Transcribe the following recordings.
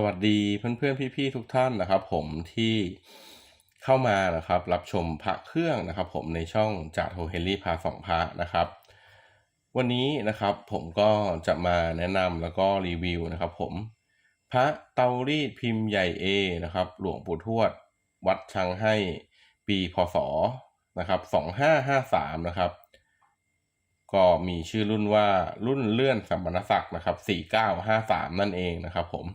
สวัสดีเพื่อนๆพี่ๆทุกท่านนะครับ ผมที่เข้ามานะครับ รับชมพระเครื่องนะครับ ผมในช่องจ่าโทเฮนรี่พาสองพระนะครับ วันนี้นะครับผมก็จะมาแนะนำแล้วก็รีวิวนะครับ ผมพระเตารีดพิมพ์ใหญ่ A นะครับ หลวงปู่ทวด วัดชังให้ปีพศนะครับสองห้าห้าสามนะครับ ก็มีชื่อรุ่นว่ารุ่นเลื่อนสัมณศักดิ์นะครับสี่เก้าห้าสามนั่นเองนะครับ ผม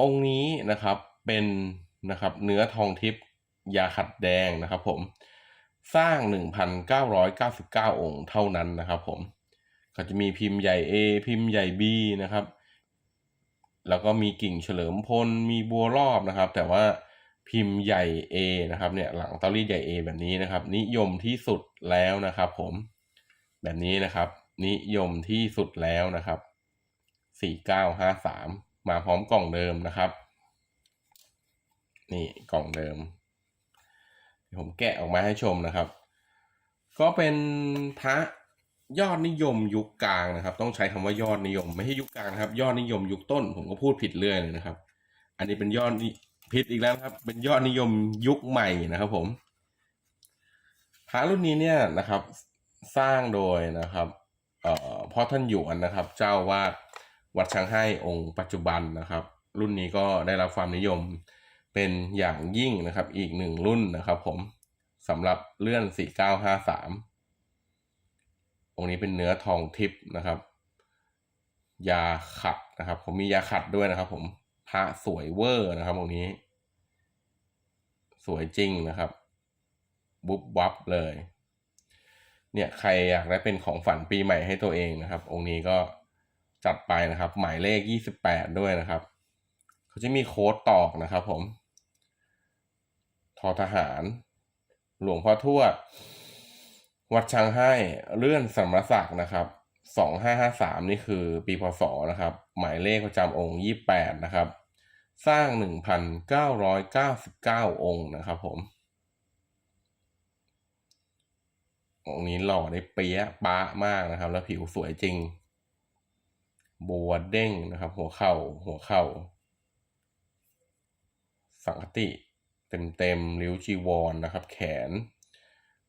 องค์นี้นะครับเป็นนะครับเนื้อทองทิพย์ยาขัดแดงนะครับผมสร้าง 1,999 องค์เท่านั้นนะครับผมก็จะมีพิมพ์ใหญ่ A พิมพ์ใหญ่ B นะครับ แล้วก็มีกิ่งเฉลิมพลมีบัวรอบนะครับ แต่ว่าพิมพ์ใหญ่ A นะครับเนี่ยหลังเตารีดใหญ่ A แบบนี้นะครับ นิยมที่สุดแล้วนะครับ ผมแบบนี้นะครับ นิยมที่สุดแล้วนะครับ 4953 มาพร้อมกล่องเดิมนะครับ นี่กล่องเดิม ผมแกะออกมาให้ชมนะครับ ก็เป็นพระยอดนิยมยุคกลางนะครับ ต้องใช้คำว่ายอดนิยม ไม่ใช่ยุคกลางนะครับ ยอดนิยมยุคต้น ผมก็พูดผิดเรื่อยเลยนะครับ อันนี้เป็นยอดผิดอีกแล้วครับ เป็นยอดนิยมยุคใหม่นะครับ ผมพระรุ่นนี้เนี่ยนะครับ สร้างโดยนะครับ เอ่อพ่อท่านหยวนนะครับ เจ้าวาด วัดช้างให้องค์ปัจจุบันนะครับ รุ่นนี้ก็ได้รับความนิยมเป็นอย่างยิ่งนะครับ อีกหนึ่งรุ่นนะครับผมสำหรับเลื่อน 4953 องค์นี้เป็นเนื้อทองทิพย์นะครับ ยาขัดนะครับ ผมมียาขัดด้วยนะครับ ผมพระสวยเวอร์นะครับ องค์นี้ สวยจริงนะครับ บุ๊บวับเลย เนี่ยใครอยากได้เป็นของฝันปีใหม่ให้ตัวเองนะครับ องค์นี้ก็ จัดไปนะครับ หมายเลข 28 ด้วยนะครับ เขาจะมีโค้ดตอกนะครับ ผม ทอทหาร หลวงพ่อทวด วัดช้างให้เลื่อนสมรศักดิ์นะครับ2553นี่คือปีพศนะครับ หมายเลขประจำองค์28นะครับ สร้าง1,999องค์นะครับ ผม องค์นี้หล่อได้เปียะป้ามากนะครับ แล้วผิวสวยจริง บัวเด้งนะครับ หัวเข่าหัวเข่า สังคติเต็มเต็มริ้วจีวรนนะครับ แขน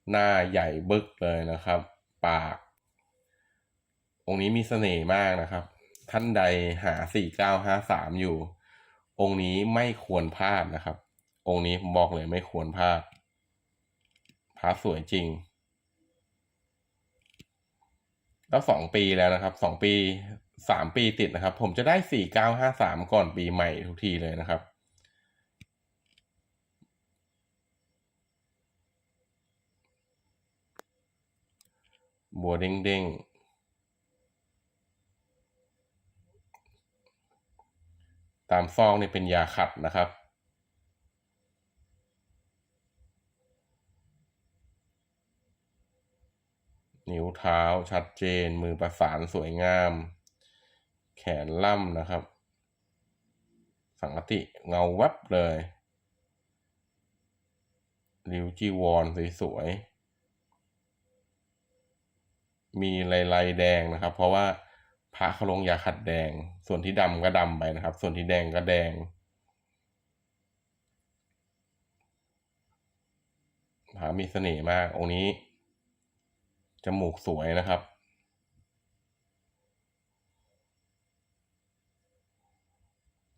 หน้าใหญ่บึกเลยนะครับ ปาก องค์นี้มีเสน่ห์มากนะครับ ท่านใดหา4953อยู่ องค์นี้ไม่ควรพลาดนะครับ องค์นี้ผมบอกเลยไม่ควรพลาดพระสวยจริง แล้วสองปีแล้วนะครับสองปีสามปีติดนะครับ ผมจะได้สี่เก้าห้าสามก่อนปีใหม่ทุกทีเลยนะครับ บัวเด้งเด้งตามซองนี่เป็นยาขัดนะครับ นิ้วเท้าชัดเจน มือประสานสวยงาม แขนล่ำนะครับ สังกติเงาแวบเลยริ้วจีวรสวยๆ มีลายลายๆแดงนะครับ เพราะว่าพระเขาลงยาขัดแดง ส่วนที่ดำก็ดำไปนะครับ ส่วนที่แดงก็แดง พระมีเสน่ห์มากองค์นี้ จมูกสวยนะครับ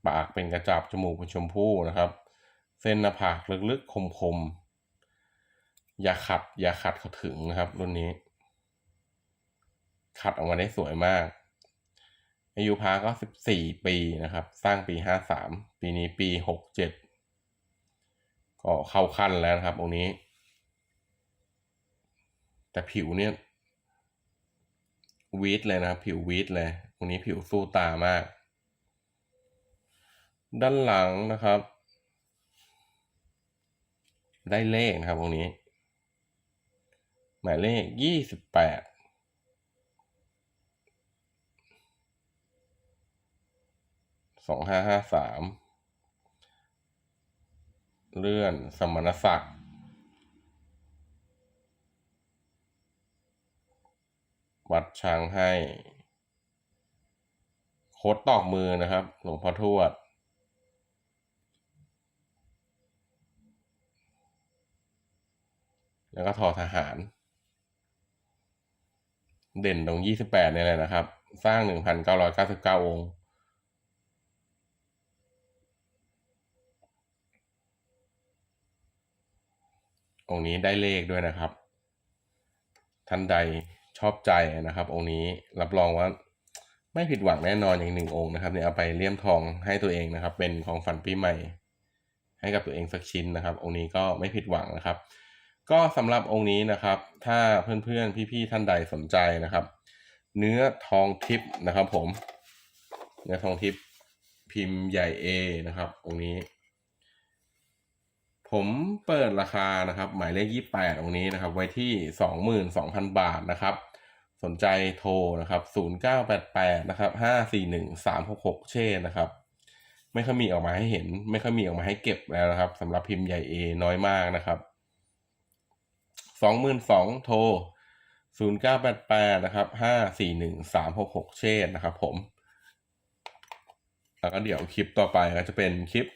ปากเป็นกระจับจมูกเป็นชมพู่นะครับ เส้นหน้าผากลึกๆคมๆอย่าขัดอย่าขัดเขาถึงนะครับ รุ่นนี้ ขัดออกมาได้สวยมาก อายุพาก็สิบสี่ปีนะครับ สร้างปีห้าสามปีนี้ปีหกเจ็ดก็เข้าขั้นแล้วนะครับองค์นี้ แต่ผิวเนี่ยวีดเลยนะครับผิววีดเลยตรงนี้ผิวสู้ตามาก ด้านหลังนะครับ ได้เลขนะครับตรงนี้ หมายเลขยี่สิบแปดสองห้าห้าสามเลื่อนสมณศักดิ์ วัดช้างให้ โค้ดตอกมือนะครับ หลวงพ่อทวด แล้วก็ทอทหาร เด่นตรงยี่สิบแปดเนี่ยเลยนะครับ สร้างหนึ่งพันเก้าร้อยเก้าสิบเก้าองค์องค์นี้ได้เลขด้วยนะครับ ท่านใด ชอบใจนะครับ องค์นี้รับรองว่าไม่ผิดหวังแน่นอนอย่างหนึ่งองค์นะครับเนี่ยเอาไปเลี่ยมทองให้ตัวเองนะครับ เป็นของฝันปีใหม่ ให้กับตัวเองสักชิ้นนะครับ องค์นี้ก็ไม่ผิดหวังนะครับ ก็สำหรับองค์นี้นะครับ ถ้าเพื่อนๆพี่ๆท่านใดสนใจนะครับ เนื้อทองทิพย์นะครับ ผม เนื้อทองทิพย์พิมพ์ใหญ่ A นะครับ องค์นี้ ผมเปิดราคานะครับ หมายเลขยี่แปดองค์นี้นะครับ ไว้ที่สองหมื่นสองพันบาทนะครับ สนใจโทรนะครับศูนย์เก้าแปดแปดนะครับห้าสี่หนึ่งสามหกหกเช่นนะครับ ไม่ค่อยมีออกมาให้เห็น ไม่ค่อยมีออกมาให้เก็บแล้วนะครับสำหรับพิมพ์ใหญ่ A น้อยมากนะครับสองหมื่นสองโทรศูนย์เก้าแปดแปดนะครับห้าสี่หนึ่งสามหกหกเช่นนะครับผม แล้วก็เดี๋ยวคลิปต่อไปก็จะเป็นคลิป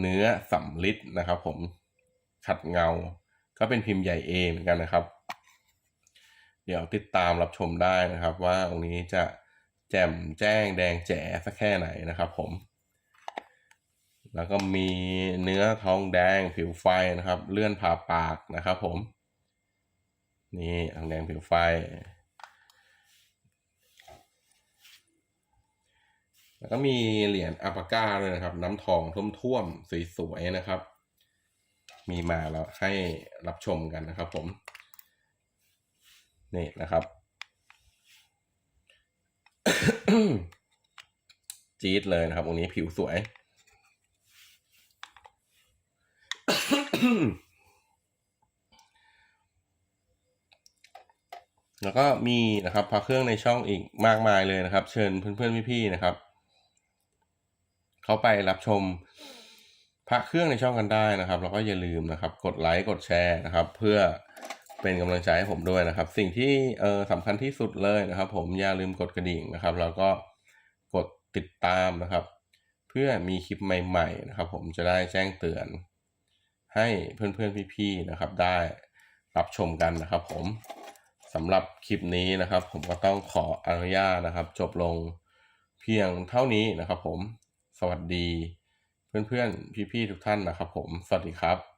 เนื้อสำลิดนะครับผมขัดเงา ก็เป็นพิมพ์ใหญ่ A เหมือนกันนะครับ เดี๋ยวติดตามรับชมได้นะครับ ว่าองค์นี้จะแจ่มแจ้งแดงแจ๋สักแค่ไหนนะครับผม แล้วก็มีเนื้อทองแดงผิวไฟนะครับ เลื่อนผ่าปากนะครับผม นี่ทองแดงผิวไฟ แล้วก็มีเหรียญอัปก้าด้วยนะครับ น้ำทองท่วมๆสวยๆนะครับ มีมาแล้วให้รับชมกันนะครับผม นี่นะครับจี๊ดเลยนะครับตรงนี้ผิวสวย แล้วก็มีนะครับพระเครื่องในช่องอีกมากมายเลยนะครับ เชิญเพื่อนๆพี่ๆนะครับ เขาไปรับชมพระเครื่องในช่องกันได้นะครับ แล้วก็อย่าลืมนะครับ กดไลค์กดแชร์นะครับ เพื่อ เป็นกำลังใจให้ผมด้วยนะครับ สิ่งที่เออสำคัญที่สุดเลยนะครับ ผมอย่าลืมกดกระดิ่งนะครับ แล้วก็กดติดตามนะครับ เพื่อมีคลิปใหม่ๆนะครับ ผมจะได้แจ้งเตือน ให้เพื่อนๆพี่ๆนะครับ ได้รับชมกันนะครับ ผมสำหรับคลิปนี้นะครับ ผมก็ต้องขออนุญาตนะครับ จบลงเพียงเท่านี้นะครับ ผมสวัสดี เพื่อนๆพี่ๆทุกท่านนะครับ ผมสวัสดีครับ